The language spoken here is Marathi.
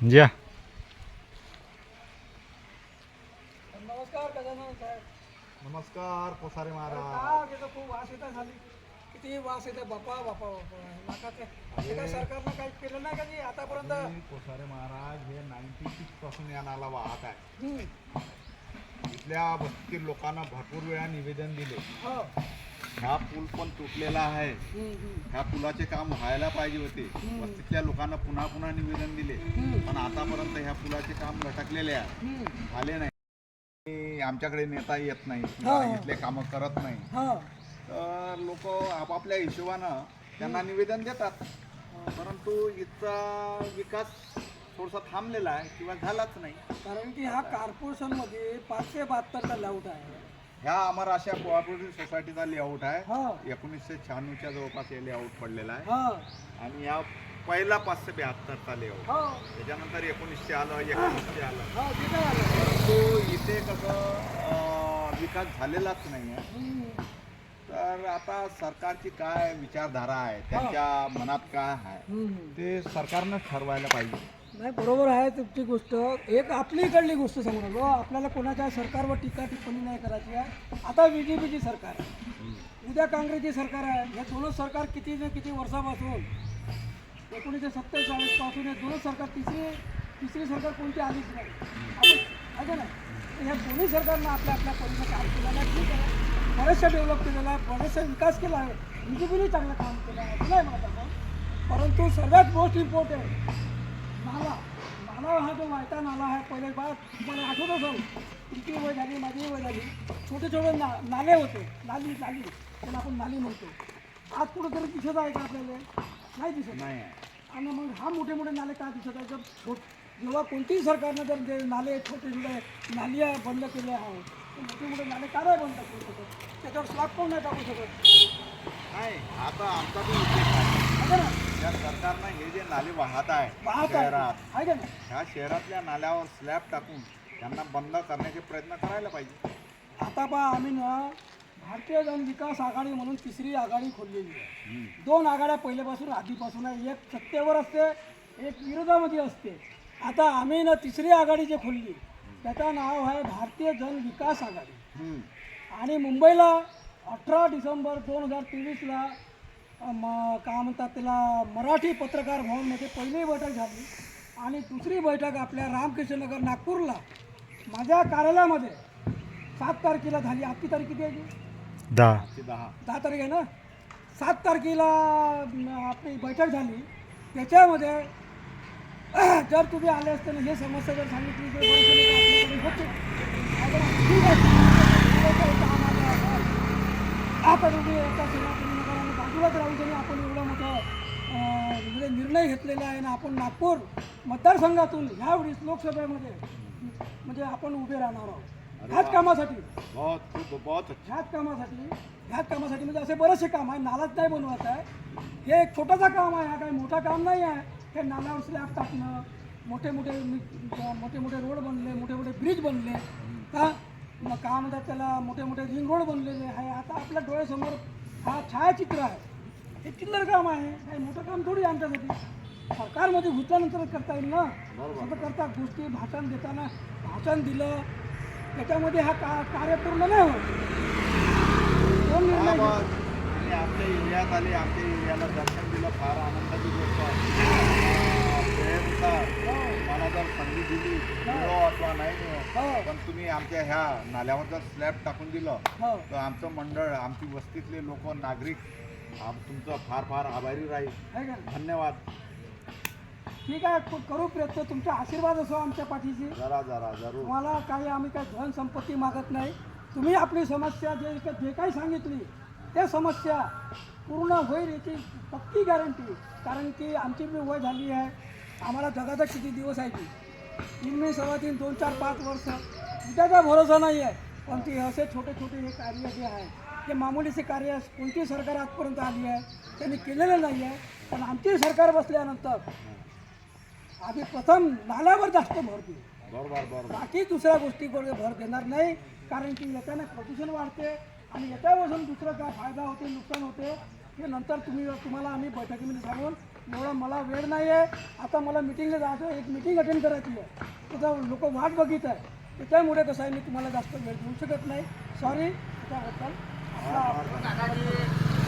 ज्या नमस्कार नमस्कार कोसारे महाराज। का तिथं खूप वास येत झाली किती वास येते बापा बापा बापा हे काय सरकारनं काही केलं नाही का जी आतापर्यंत कोसारे महाराज हे नाईन्टी सिक्स पासून या नाला वाहत आहे हम्म. इथल्या वस्तीतील लोकांना भरपूर वेळा निवेदन दिले। हो पूल पण तुटलेला आहे. ह्या पुलाचे काम व्हायला पाहिजे होते. वस्तीतल्या लोकांना पुन्हा पुन्हा निवेदन दिले. पण आतापर्यंत ह्या पुलाचे काम लटकलेले आहे. झाले नाही आमच्याकडे नेता येत नाही हो. इथले कामं करत नाही हो तर लोक आपापल्या हिशोबानं त्यांना निवेदन देतात परंतु इथचा विकास थोडासा थांबलेला आहे किंवा झालाच नाही कारण की हा कॉर्पोरेशनमध्ये पाचशे बहात्तरचा लाऊट आहे ह्या अमर आशा कोऑपरेटिव्ह सोसायटीचा लेआउट आहे. हो. एकोणीसशे शहाण्णवच्या जवळपास हे लेआउट पडलेला आहे. हो. आणि या पहिला पाचशे बहात्तरचा लेआउट त्याच्यानंतर एकोणीसशे आलं एकोणीसशे आलं. हो परंतु इथे कसं विकास झालेलाच नाही आहे. तर आता सरकारची काय विचारधारा आहे त्यांच्या मनात काय आहे. ते सरकारनंच ठरवायला पाहिजे. नाही बरोबर आहे तुमची गोष्ट. एक आपली इकडली गोष्ट सांगू राहिलो आपल्याला कोणाच्या सरकारवर टीका टिप्पणी नाही करायची आहे. आता बी जे पीची सरकार आहे. उद्या काँग्रेसची सरकार आहे. हे दोनच सरकार किती ते किती वर्षापासून एकोणीसशे सत्तेचाळीसपासून हे दोनच सरकार तिसरी तिसरी सरकार कोणती आलीच नाही. आपण आहे का ह्या दोन्ही सरकारनं आपल्या आपल्या परीक्षा काम केलेलं आहे. ठीक आहे. बरेचशा डेव्हलप केलेला आहे बरेचसा विकास केला आहे. बी जे पीने चांगलं काम केलं आहे. नाही म्हणत परंतु सर्वात मोस्ट इम्पॉर्टंट नाला नाला हा जो वाहता नाला आहे पहिले बा मला आठवत असेल तुमची वय झाली माझी वय झाली. छोटे छोटे ना नाले होते नाली नाली त्याला आपण नाली म्हणतो. आज कुठंतरी दिसत आहे का आपल्याला? नाही दिसत. नाही. आणि मग हा मोठे मोठे नाले का दिसत आहे? जर छोट जेव्हा कोणतीही सरकारनं जर जे नाले छोटे छोटे नालिया बंद केले आहे मोठे मोठे नाले का नाही बंद करू शकत? त्याच्यावर स्लॅब पण नाही टाकू शकत? नाही आता आमचा उद्देश आहे. या सरकारनं हे जे नाले वाहत आहे वाहत आहे. शहरात आहे का नाही? ह्या शहरातल्या नाल्यावर स्लॅब टाकून त्यांना बंद करण्याचे प्रयत्न करायला पाहिजे. आता पहा आम्ही ना भारतीय जन विकास आघाडी म्हणून तिसरी आघाडी खोललेली आहे. हम्म. दोन आघाड्या पहिल्यापासून आधीपासून आहे. एक सत्तेवर असते एक विरोधामध्ये असते. आता आम्ही ना तिसरी आघाडी जे खोलली त्याचं नाव आहे भारतीय जन विकास आघाडी. हम्म. आणि मुंबईला अठरा डिसेंबर दोन हजार तेवीसला म काय म्हणतात त्याला मराठी पत्रकार भवनमध्ये पहिली बैठक झाली. आणि दुसरी बैठक आपल्या रामकृष्ण नगर नागपूरला. माझ्या कार्यालयामध्ये सात तारखेला झाली. आजची तारीख किती आहे? दहा. ते दहा. दहा तारीख आहे ना? सात तारखेला आपली बैठक झाली. त्याच्यामध्ये जर तुम्ही आले असते ना हे समस्या जर सांगितली तर होते. आता ठीक आहे. ठीक आहे, काम आलं आहे. आता तुम्ही एका सेनापती नगराने बाजूलाच राहून तरी आपण एवढं मोठं अं, म्हणजे निर्णय घेतलेला आहे ना आपण नागपूर मतदारसंघातून ह्यावेळेस लोकसभेमध्ये म्हणजे आपण उभे राहणार आहोत. ह्याच कामासाठी. ह्याच कामासाठी ह्याच कामासाठी म्हणजे असे बरेचसे काम आहे नालाच नाही बनवायचं आहे. हे एक छोटासा काम आहे हा काही मोठा काम नाही आहे. हे नाल्यावर स्लॅब टाकणं मोठे मोठे मोठे मोठे रोड बनले मोठे मोठे ब्रिज बनले. का मग काय म्हणतात त्याला मोठे मोठे रिंग रोड बनलेले आहे. आता आपल्या डोळ्यासमोर हा छायाचित्र आहे. हे चिल्लर काम आहे. काही मोठं काम थोडी आमच्यासाठी. सरकारमध्ये घुसल्यानंतर करता येईल ना? असं करता गोष्टी भाषण देताना भाषण दिलं त्याच्यामध्ये हा का कार्य पूर्ण नाही होत. दोन निर्णय हा, घेतले. तुम्ही आमच्या एरियात आले आमच्या एरियाला दर्शन दिलं फार आनंदाची गोष्ट आहे. अं, मला जर संधी दिली मिळो अथवा नाही मिळो हो. पण तुम्ही आमच्या ह्या नाल्यावर जर स्लॅब टाकून दिलं हो. तर आमचं मंडळ आमची वस्तीतले लोक नागरिक आम तुमचं फार फार आभारी राहील? धन्यवाद. ठीक आहे करू प्रयत्न. तुमचा आशीर्वाद असो आमच्या पाठीशी. जरा जरा जरूर. तुम्हाला काही आम्ही काही धन संपत्ती मागत नाही. तुम्ही आपली समस्या जे जे काही सांगितली त्या समस्या पूर्ण होईल याची पक्की गॅरंटी कारण की आमची बी वय झाली आहे. आम्हाला जगाचा किती दिवस आहे ती? तीन मी सव्वा तीन दोन चार पाच वर्ष. उद्याचा भरोसा नाही आहे पण ते असे छोटे छोटे हे कार्य जे आहे ते मामुलीचे कार्य कोणती सरकार आजपर्यंत आली आहे त्यांनी केलेलं नाही आहे पण आमची सरकार बसल्यानंतर आम्ही प्रथम नाल्यावर जास्त भर देऊ. बाकी दुसऱ्या गोष्टीकडे भर देणार नाही कारण की याच्याने प्रदूषण वाढते आणि याच्यापासून दुसरं काय फायदा होते नुकसान होते हे नंतर तुम्ही तुम्हाला आम्ही बैठकीमध्ये सांगून एवढा मला वेळ नाही आहे आता मला मिटिंगला जायचं. एक मिटिंग अटेंड करायची आहे. त्याचा लोक वाट बघित आहे. त्याच्यामुळे कसं आहे मी तुम्हाला जास्त वेळ देऊ शकत नाही. सॉरी त्याच्याबद्दल. 那我们打开。